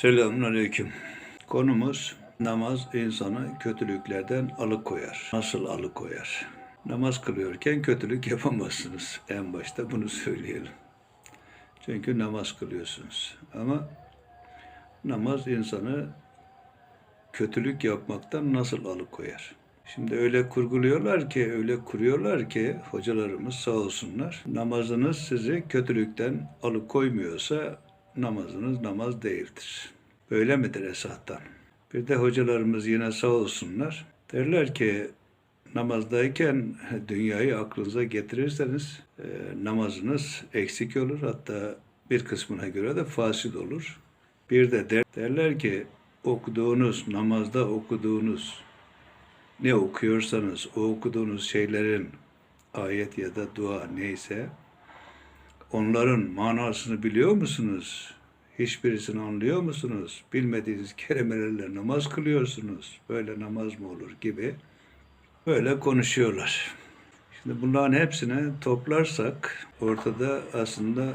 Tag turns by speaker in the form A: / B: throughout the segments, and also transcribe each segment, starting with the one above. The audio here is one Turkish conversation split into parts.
A: Selamünaleyküm. Konumuz namaz insanı kötülüklerden alıkoyar. Nasıl alıkoyar? Namaz kılıyorken kötülük yapamazsınız. En başta bunu söyleyelim. Çünkü namaz kılıyorsunuz. Ama namaz insanı kötülük yapmaktan nasıl alıkoyar? Şimdi öyle kurguluyorlar ki, öyle kuruyorlar ki hocalarımız sağ olsunlar. Namazınız sizi kötülükten alıkoymuyorsa namazınız namaz değildir. Böyle midir esahtan? Bir de hocalarımız yine sağ olsunlar. Derler ki namazdayken dünyayı aklınıza getirirseniz e, namazınız eksik olur. Hatta bir kısmına göre de fasit olur. Bir de der, derler ki okuduğunuz, namazda okuduğunuz ne okuyorsanız o okuduğunuz şeylerin ayet ya da dua neyse onların manasını biliyor musunuz? Hiçbirisini anlıyor musunuz? Bilmediğiniz kelimelerle namaz kılıyorsunuz. Böyle namaz mı olur gibi böyle konuşuyorlar. Şimdi bunların hepsini toplarsak ortada aslında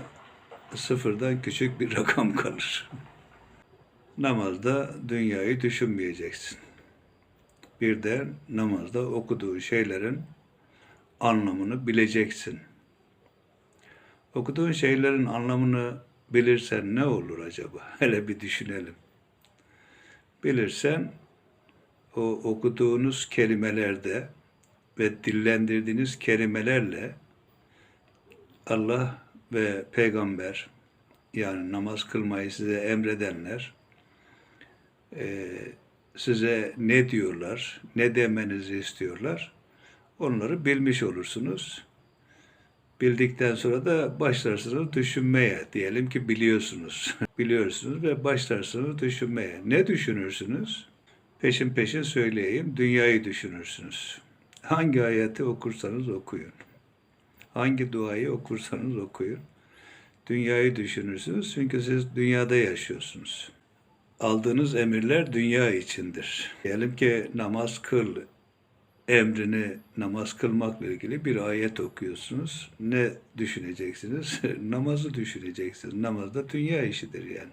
A: sıfırdan küçük bir rakam kalır. Namazda dünyayı düşünmeyeceksin. Bir de namazda okuduğun şeylerin anlamını bileceksin. Okuduğun şeylerin anlamını bilirsen ne olur acaba? Hele bir düşünelim. Bilirsen o okuduğunuz kelimelerde ve dillendirdiğiniz kelimelerle Allah ve peygamber yani namaz kılmayı size emredenler e, size ne diyorlar, ne demenizi istiyorlar onları bilmiş olursunuz. Bildikten sonra da başlarsınız düşünmeye. Diyelim ki biliyorsunuz. Biliyorsunuz ve başlarsınız düşünmeye. Ne düşünürsünüz? Peşin peşin söyleyeyim. Dünyayı düşünürsünüz. Hangi ayeti okursanız okuyun. Hangi duayı okursanız okuyun. Dünyayı düşünürsünüz çünkü siz dünyada yaşıyorsunuz. Aldığınız emirler dünya içindir. Diyelim ki namaz kıl, emrini namaz kılmakla ilgili bir ayet okuyorsunuz. Ne düşüneceksiniz? Namazı düşüneceksiniz. Namaz da dünya işidir yani.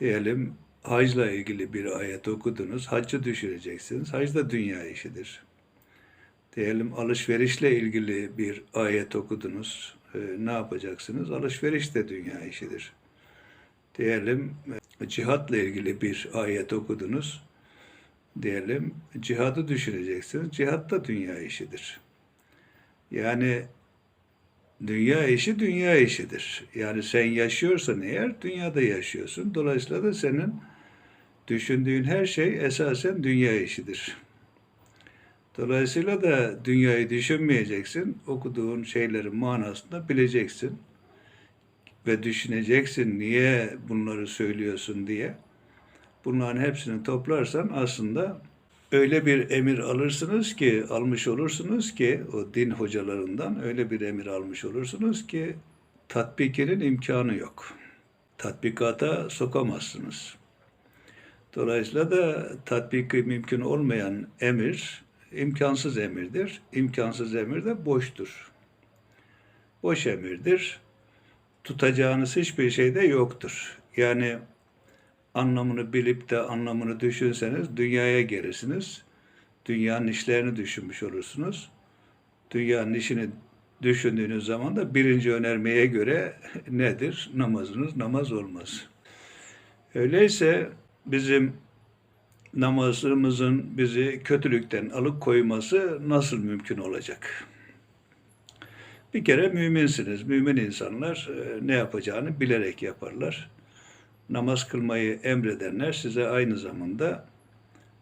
A: Diyelim hacla ilgili bir ayet okudunuz. Haccı düşüneceksiniz. Hac da dünya işidir. Diyelim alışverişle ilgili bir ayet okudunuz. Ee, ne yapacaksınız? Alışveriş de dünya işidir. Diyelim e, cihatla ilgili bir ayet okudunuz diyelim cihadı düşüneceksiniz. Cihat da dünya işidir. Yani dünya işi dünya işidir. Yani sen yaşıyorsan eğer dünyada yaşıyorsun. Dolayısıyla da senin düşündüğün her şey esasen dünya işidir. Dolayısıyla da dünyayı düşünmeyeceksin. Okuduğun şeylerin manasını bileceksin. Ve düşüneceksin niye bunları söylüyorsun diye bunların hepsini toplarsan aslında öyle bir emir alırsınız ki, almış olursunuz ki o din hocalarından öyle bir emir almış olursunuz ki tatbikinin imkanı yok. Tatbikata sokamazsınız. Dolayısıyla da tatbiki mümkün olmayan emir imkansız emirdir. İmkansız emir de boştur. Boş emirdir. Tutacağınız hiçbir şey de yoktur. Yani anlamını bilip de anlamını düşünseniz dünyaya gelirsiniz. Dünyanın işlerini düşünmüş olursunuz. Dünyanın işini düşündüğünüz zaman da birinci önermeye göre nedir? Namazınız namaz olmaz. Öyleyse bizim namazımızın bizi kötülükten alıkoyması nasıl mümkün olacak? Bir kere müminsiniz. Mümin insanlar e, ne yapacağını bilerek yaparlar namaz kılmayı emredenler size aynı zamanda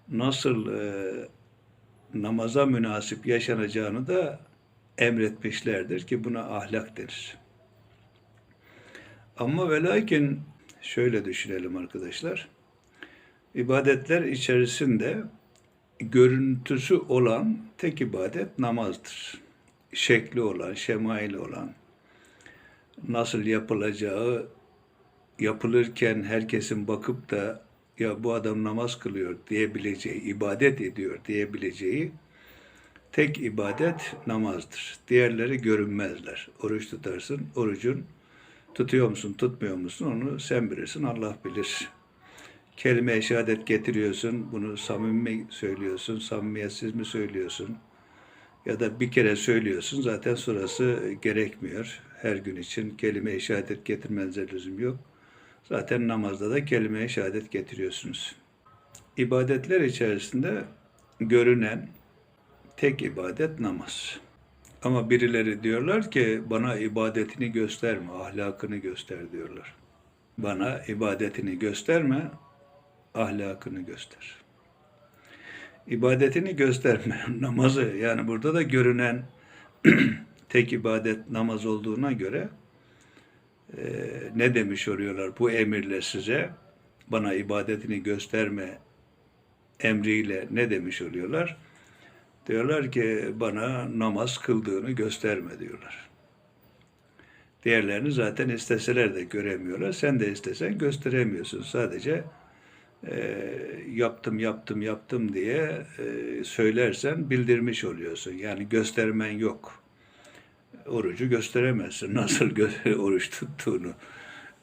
A: nasıl e, namaza münasip yaşanacağını da emretmişlerdir ki buna ahlak denir. Ama ve lakin şöyle düşünelim arkadaşlar. İbadetler içerisinde görüntüsü olan tek ibadet namazdır. Şekli olan, şemaili olan, nasıl yapılacağı yapılırken herkesin bakıp da ya bu adam namaz kılıyor diyebileceği, ibadet ediyor diyebileceği tek ibadet namazdır. Diğerleri görünmezler. Oruç tutarsın, orucun Tutuyor musun, tutmuyor musun onu sen bilirsin, Allah bilir. Kelime-i şehadet getiriyorsun, bunu samimi mi söylüyorsun, samimiyetsiz mi söylüyorsun? Ya da bir kere söylüyorsun, zaten sonrası gerekmiyor. Her gün için kelime-i şehadet getirmenize lüzum yok. Zaten namazda da kelime-i şehadet getiriyorsunuz. İbadetler içerisinde görünen tek ibadet namaz. Ama birileri diyorlar ki bana ibadetini gösterme, ahlakını göster diyorlar. Bana ibadetini gösterme, ahlakını göster. İbadetini gösterme, namazı yani burada da görünen tek ibadet namaz olduğuna göre e, ne demiş oluyorlar bu emirle size bana ibadetini gösterme emriyle ne demiş oluyorlar? Diyorlar ki bana namaz kıldığını gösterme diyorlar. Diğerlerini zaten isteseler de göremiyorlar. Sen de istesen gösteremiyorsun. Sadece e, yaptım yaptım yaptım diye e, söylersen bildirmiş oluyorsun. Yani göstermen yok. Orucu gösteremezsin. Nasıl gö- oruç tuttuğunu.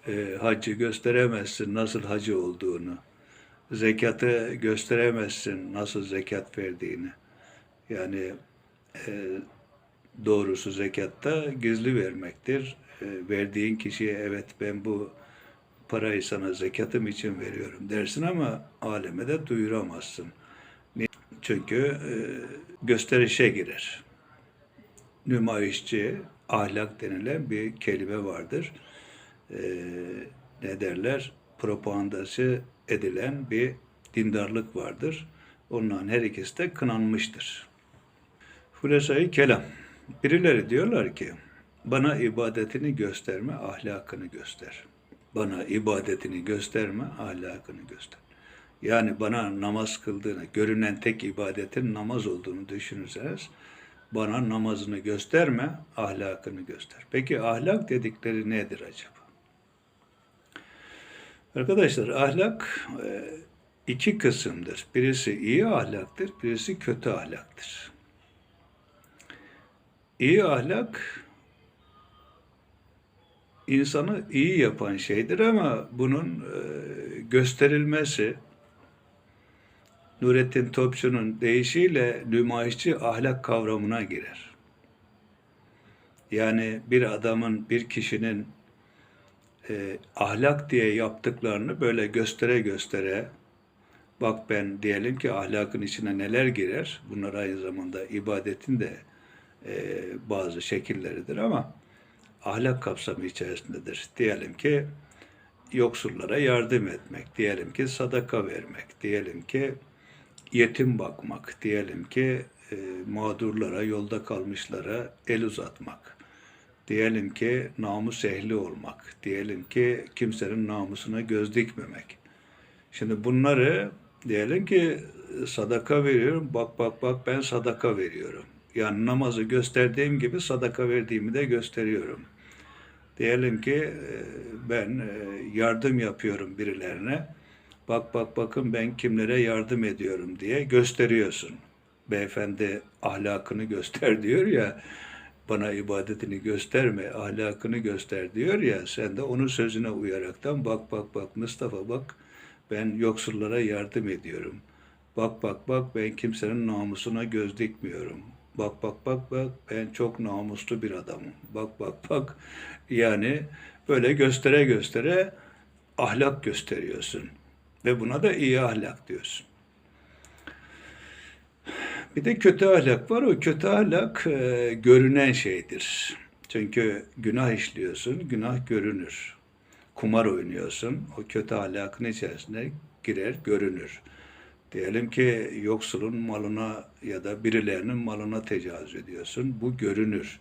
A: E, hacı gösteremezsin. Nasıl hacı olduğunu. Zekatı gösteremezsin. Nasıl zekat verdiğini. Yani e, doğrusu zekatta gizli vermektir. E, verdiğin kişiye evet ben bu parayı sana zekatım için veriyorum dersin ama aleme de duyuramazsın. Çünkü e, gösterişe girer. Nümayişçi, ahlak denilen bir kelime vardır. E, ne derler? Propagandası edilen bir dindarlık vardır. Onların her ikisi de kınanmıştır. Hulesayı kelam. Birileri diyorlar ki bana ibadetini gösterme, ahlakını göster. Bana ibadetini gösterme, ahlakını göster. Yani bana namaz kıldığını, görünen tek ibadetin namaz olduğunu düşünürseniz bana namazını gösterme, ahlakını göster. Peki ahlak dedikleri nedir acaba? Arkadaşlar ahlak e, iki kısımdır. Birisi iyi ahlaktır, birisi kötü ahlaktır. İyi ahlak insanı iyi yapan şeydir ama bunun e, gösterilmesi Nurettin Topçu'nun deyişiyle nümayişçi ahlak kavramına girer. Yani bir adamın, bir kişinin e, ahlak diye yaptıklarını böyle göstere göstere bak ben diyelim ki ahlakın içine neler girer. Bunlar aynı zamanda ibadetin de e, bazı şekilleridir ama ahlak kapsamı içerisindedir. Diyelim ki yoksullara yardım etmek, diyelim ki sadaka vermek, diyelim ki yetim bakmak, diyelim ki e, mağdurlara, yolda kalmışlara el uzatmak, diyelim ki namus ehli olmak, diyelim ki kimsenin namusuna göz dikmemek. Şimdi bunları diyelim ki sadaka veriyorum, bak bak bak ben sadaka veriyorum. Yani namazı gösterdiğim gibi sadaka verdiğimi de gösteriyorum. Diyelim ki e, ben e, yardım yapıyorum birilerine. Bak bak bakın ben kimlere yardım ediyorum diye gösteriyorsun. Beyefendi ahlakını göster diyor ya. Bana ibadetini gösterme, ahlakını göster diyor ya. Sen de onun sözüne uyaraktan bak bak bak Mustafa bak ben yoksullara yardım ediyorum. Bak bak bak ben kimsenin namusuna göz dikmiyorum. Bak bak bak bak ben çok namuslu bir adamım. Bak bak bak yani böyle göstere göstere ahlak gösteriyorsun. Ve buna da iyi ahlak diyorsun. Bir de kötü ahlak var. O kötü ahlak e, görünen şeydir. Çünkü günah işliyorsun, günah görünür. Kumar oynuyorsun, o kötü ahlakın içerisine girer, görünür. Diyelim ki yoksulun malına ya da birilerinin malına tecavüz ediyorsun. Bu görünür.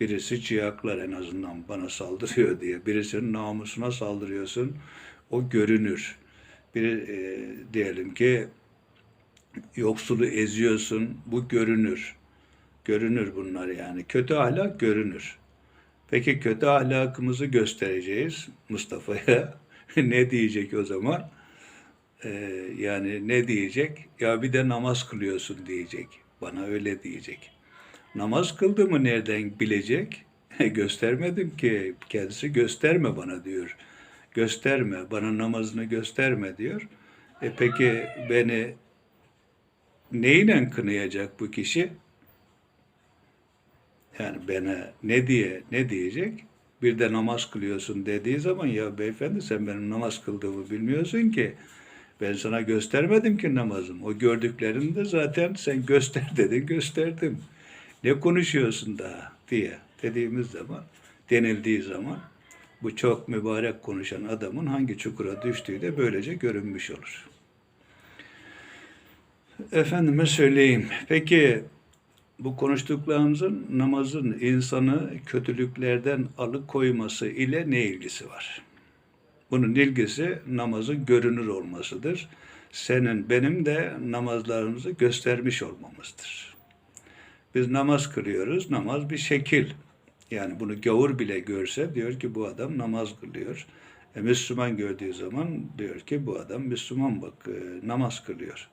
A: Birisi ciyaklar en azından bana saldırıyor diye. Birisinin namusuna saldırıyorsun. O görünür. Bir e, diyelim ki yoksulu eziyorsun. Bu görünür. Görünür bunlar yani. Kötü ahlak görünür. Peki kötü ahlakımızı göstereceğiz Mustafa'ya. ne diyecek o zaman? Ee, yani ne diyecek? Ya bir de namaz kılıyorsun diyecek. Bana öyle diyecek. Namaz kıldığımı nereden bilecek? Göstermedim ki. Kendisi gösterme bana diyor. Gösterme, bana namazını gösterme diyor. E peki beni neyle kınayacak bu kişi? Yani bana ne diye, ne diyecek? Bir de namaz kılıyorsun dediği zaman ya beyefendi sen benim namaz kıldığımı bilmiyorsun ki. Ben sana göstermedim ki namazım. O gördüklerini de zaten sen göster dedin, gösterdim. Ne konuşuyorsun daha diye dediğimiz zaman, denildiği zaman bu çok mübarek konuşan adamın hangi çukura düştüğü de böylece görünmüş olur. Efendime söyleyeyim. Peki bu konuştuklarımızın namazın insanı kötülüklerden alıkoyması ile ne ilgisi var? Bunun ilgisi namazın görünür olmasıdır. Senin benim de namazlarımızı göstermiş olmamızdır. Biz namaz kılıyoruz. Namaz bir şekil. Yani bunu gavur bile görse diyor ki bu adam namaz kılıyor. E, Müslüman gördüğü zaman diyor ki bu adam Müslüman bak e, namaz kılıyor.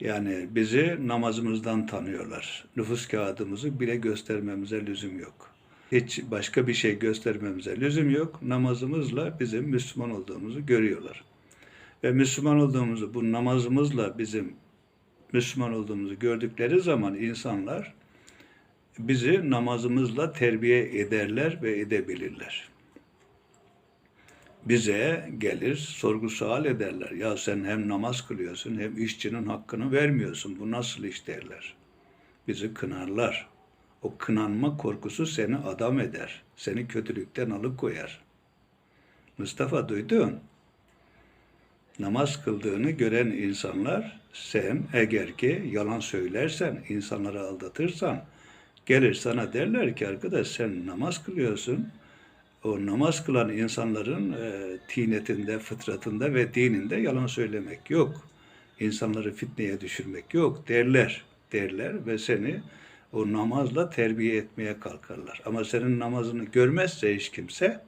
A: Yani bizi namazımızdan tanıyorlar. Nüfus kağıdımızı bile göstermemize lüzum yok. Hiç başka bir şey göstermemize lüzum yok. Namazımızla bizim Müslüman olduğumuzu görüyorlar. Ve Müslüman olduğumuzu, bu namazımızla bizim Müslüman olduğumuzu gördükleri zaman insanlar bizi namazımızla terbiye ederler ve edebilirler. Bize gelir sorgu sual ederler. Ya sen hem namaz kılıyorsun hem işçinin hakkını vermiyorsun. Bu nasıl iş derler. Bizi kınarlar. O kınanma korkusu seni adam eder. Seni kötülükten alıkoyar. Mustafa duydun. Namaz kıldığını gören insanlar sen eğer ki yalan söylersen, insanları aldatırsan gelir sana derler ki arkadaş sen namaz kılıyorsun. O namaz kılan insanların e, tinetinde, fıtratında ve dininde yalan söylemek yok. İnsanları fitneye düşürmek yok derler. Derler ve seni o namazla terbiye etmeye kalkarlar. Ama senin namazını görmezse hiç kimse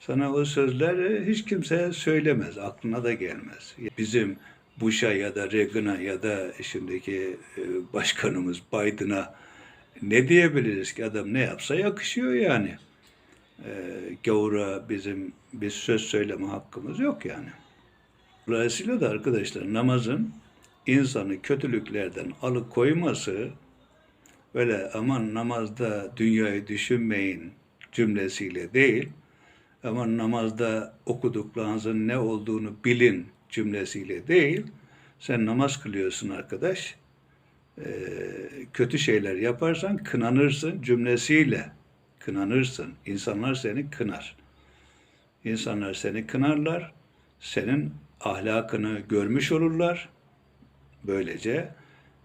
A: sana o sözler hiç kimse söylemez, aklına da gelmez. Bizim Bush'a ya da Reagan'a ya da şimdiki e, başkanımız Biden'a ne diyebiliriz ki adam ne yapsa yakışıyor yani. E, gavura bizim bir söz söyleme hakkımız yok yani. Dolayısıyla da arkadaşlar namazın insanı kötülüklerden alıkoyması böyle aman namazda dünyayı düşünmeyin cümlesiyle değil, aman namazda okuduklarınızın ne olduğunu bilin cümlesiyle değil, sen namaz kılıyorsun arkadaş, ee, kötü şeyler yaparsan kınanırsın cümlesiyle kınanırsın. İnsanlar seni kınar. İnsanlar seni kınarlar, senin ahlakını görmüş olurlar böylece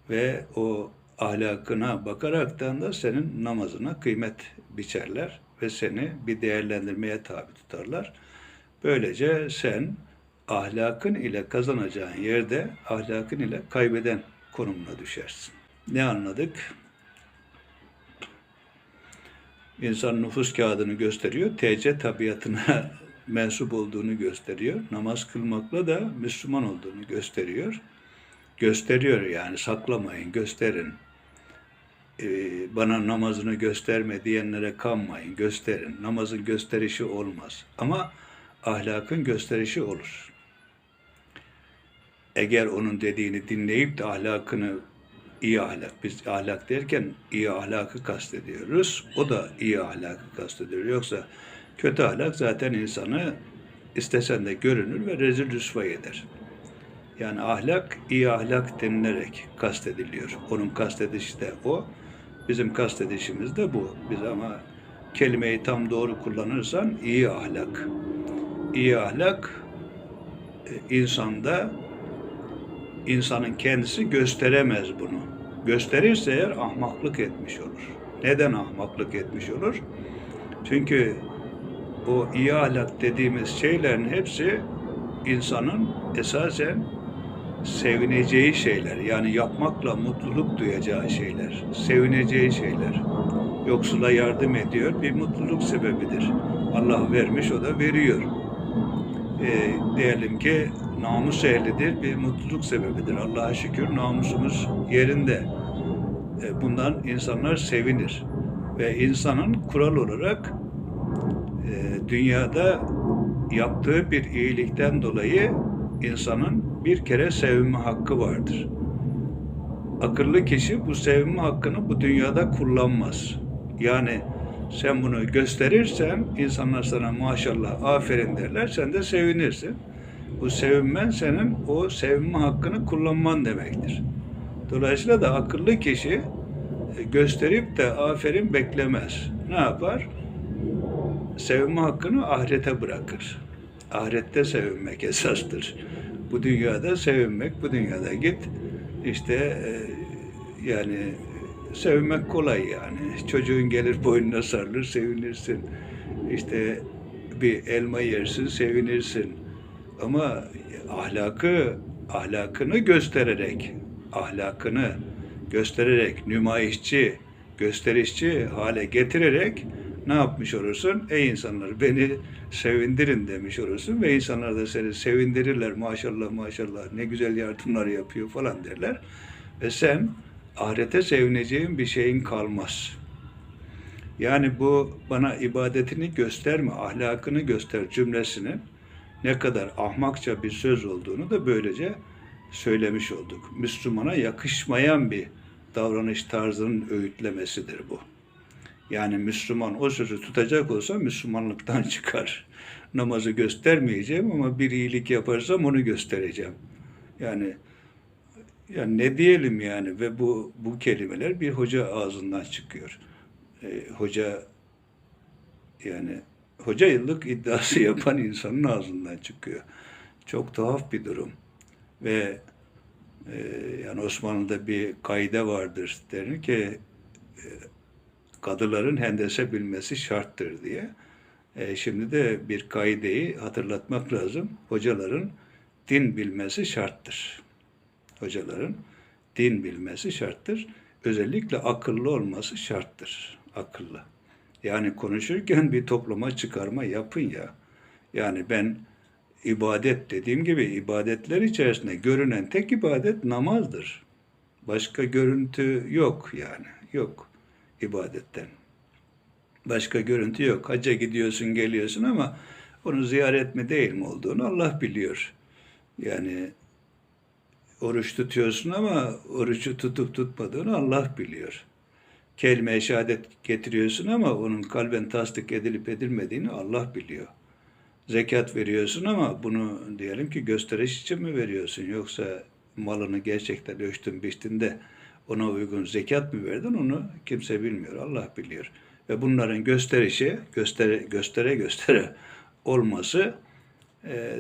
A: ve o ahlakına bakaraktan da senin namazına kıymet biçerler ve seni bir değerlendirmeye tabi tutarlar. Böylece sen ahlakın ile kazanacağın yerde ahlakın ile kaybeden konumuna düşersin. Ne anladık? İnsan nüfus kağıdını gösteriyor, TC tabiatına mensup olduğunu gösteriyor. Namaz kılmakla da Müslüman olduğunu gösteriyor. Gösteriyor yani saklamayın, gösterin. Ee, bana namazını gösterme diyenlere kanmayın, gösterin. Namazın gösterişi olmaz. Ama ahlakın gösterişi olur. Eğer onun dediğini dinleyip de ahlakını iyi ahlak, biz ahlak derken iyi ahlakı kastediyoruz. O da iyi ahlakı kastediyor. Yoksa kötü ahlak zaten insanı istesen de görünür ve rezil rüsva eder. Yani ahlak iyi ahlak denilerek kastediliyor. Onun kastedişi de o. Bizim kastedişimiz de bu. Biz ama kelimeyi tam doğru kullanırsan iyi ahlak. İyi ahlak e, insanda insanın kendisi gösteremez bunu. Gösterirse eğer ahmaklık etmiş olur. Neden ahmaklık etmiş olur? Çünkü o iyi ahlak dediğimiz şeylerin hepsi insanın esasen sevineceği şeyler. Yani yapmakla mutluluk duyacağı şeyler. Sevineceği şeyler. Yoksula yardım ediyor. Bir mutluluk sebebidir. Allah vermiş o da veriyor. E, diyelim ki namus ehlidir. Bir mutluluk sebebidir. Allah'a şükür namusumuz yerinde. E, bundan insanlar sevinir. Ve insanın kural olarak e, dünyada yaptığı bir iyilikten dolayı insanın bir kere sevme hakkı vardır. Akıllı kişi bu sevme hakkını bu dünyada kullanmaz. Yani sen bunu gösterirsen insanlar sana maşallah aferin derler sen de sevinirsin. Bu sevinmen senin o sevme hakkını kullanman demektir. Dolayısıyla da akıllı kişi e, gösterip de aferin beklemez. Ne yapar? Sevme hakkını ahirete bırakır. Ahirette sevinmek esastır. Bu dünyada sevinmek, bu dünyada git işte e, yani sevmek kolay yani. Çocuğun gelir boynuna sarılır, sevinirsin. İşte bir elma yersin, sevinirsin. Ama ahlakı, ahlakını göstererek, ahlakını göstererek, nümayişçi, gösterişçi hale getirerek ne yapmış olursun? Ey insanlar beni sevindirin demiş olursun ve insanlar da seni sevindirirler maşallah maşallah ne güzel yardımlar yapıyor falan derler. Ve sen ahirete sevineceğin bir şeyin kalmaz. Yani bu bana ibadetini gösterme, ahlakını göster cümlesinin ne kadar ahmakça bir söz olduğunu da böylece söylemiş olduk. Müslümana yakışmayan bir davranış tarzının öğütlemesidir bu. Yani Müslüman o sözü tutacak olsa Müslümanlıktan çıkar. Namazı göstermeyeceğim ama bir iyilik yaparsam onu göstereceğim. Yani yani ne diyelim yani ve bu bu kelimeler bir hoca ağzından çıkıyor. Ee, hoca yani hoca yıllık iddiası yapan insanın ağzından çıkıyor. Çok tuhaf bir durum. Ve e, yani Osmanlı'da bir kaide vardır. Der ki e, kadıların hendese bilmesi şarttır diye. E, şimdi de bir kaideyi hatırlatmak lazım. Hocaların din bilmesi şarttır. Hocaların din bilmesi şarttır. Özellikle akıllı olması şarttır. Akıllı. Yani konuşurken bir topluma çıkarma yapın ya. Yani ben ibadet dediğim gibi ibadetler içerisinde görünen tek ibadet namazdır. Başka görüntü yok yani. Yok ibadetten. Başka görüntü yok. Hacca gidiyorsun geliyorsun ama onun ziyaret mi değil mi olduğunu Allah biliyor. Yani oruç tutuyorsun ama orucu tutup tutmadığını Allah biliyor. Kelime-i şehadet getiriyorsun ama onun kalben tasdik edilip edilmediğini Allah biliyor. Zekat veriyorsun ama bunu diyelim ki gösteriş için mi veriyorsun yoksa malını gerçekten ölçtün biçtin de ona uygun zekat mı verdin onu kimse bilmiyor. Allah biliyor. Ve bunların gösterişi göstere göstere göstere olması e,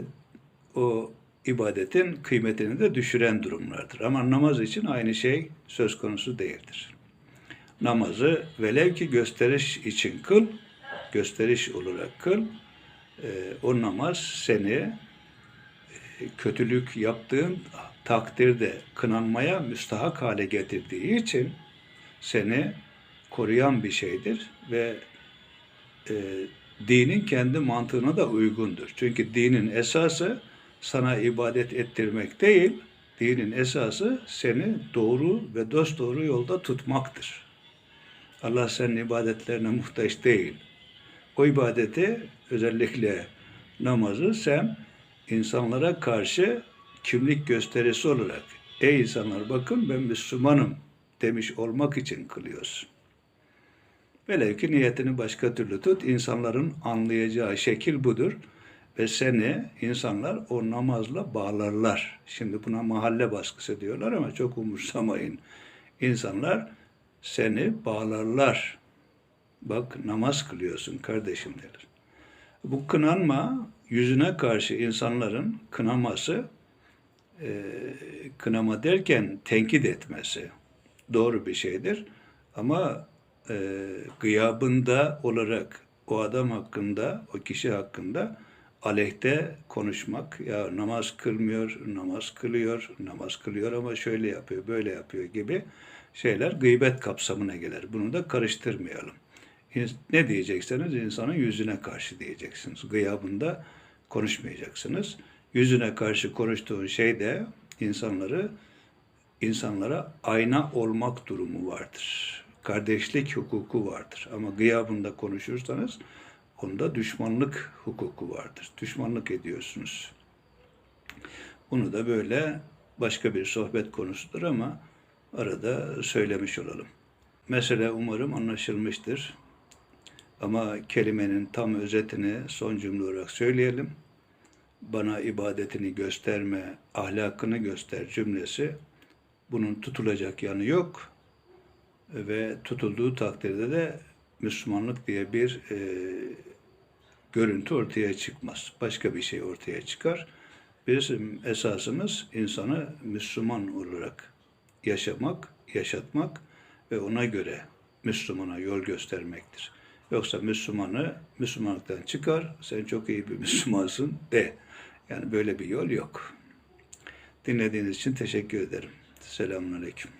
A: o ibadetin kıymetini de düşüren durumlardır. Ama namaz için aynı şey söz konusu değildir. Namazı velev ki gösteriş için kıl, gösteriş olarak kıl, e, o namaz seni e, kötülük yaptığın takdirde kınanmaya müstahak hale getirdiği için seni koruyan bir şeydir ve e, dinin kendi mantığına da uygundur. Çünkü dinin esası sana ibadet ettirmek değil, dinin esası seni doğru ve dost doğru yolda tutmaktır. Allah senin ibadetlerine muhtaç değil. O ibadeti özellikle namazı sen insanlara karşı kimlik gösterisi olarak ey insanlar bakın ben Müslümanım demiş olmak için kılıyorsun. Velev ki niyetini başka türlü tut, insanların anlayacağı şekil budur ve seni insanlar o namazla bağlarlar. Şimdi buna mahalle baskısı diyorlar ama çok umursamayın. İnsanlar seni bağlarlar. Bak namaz kılıyorsun kardeşim der. Bu kınanma yüzüne karşı insanların kınaması, e, kınama derken tenkit etmesi doğru bir şeydir. Ama e, gıyabında olarak o adam hakkında, o kişi hakkında aleyhte konuşmak, ya namaz kılmıyor, namaz kılıyor, namaz kılıyor ama şöyle yapıyor, böyle yapıyor gibi şeyler gıybet kapsamına gelir. Bunu da karıştırmayalım. Ne diyecekseniz insanın yüzüne karşı diyeceksiniz. Gıyabında konuşmayacaksınız. Yüzüne karşı konuştuğun şey de insanları insanlara ayna olmak durumu vardır. kardeşlik hukuku vardır. Ama gıyabında konuşursanız onda düşmanlık hukuku vardır. Düşmanlık ediyorsunuz. Bunu da böyle başka bir sohbet konusudur ama arada söylemiş olalım. Mesele umarım anlaşılmıştır. Ama kelimenin tam özetini son cümle olarak söyleyelim. Bana ibadetini gösterme, ahlakını göster cümlesi bunun tutulacak yanı yok ve tutulduğu takdirde de Müslümanlık diye bir e, görüntü ortaya çıkmaz. Başka bir şey ortaya çıkar. Bizim esasımız insanı Müslüman olarak yaşamak, yaşatmak ve ona göre Müslümana yol göstermektir. Yoksa Müslümanı Müslümanlıktan çıkar, sen çok iyi bir Müslümansın de. Yani böyle bir yol yok. Dinlediğiniz için teşekkür ederim. Selamun Aleyküm.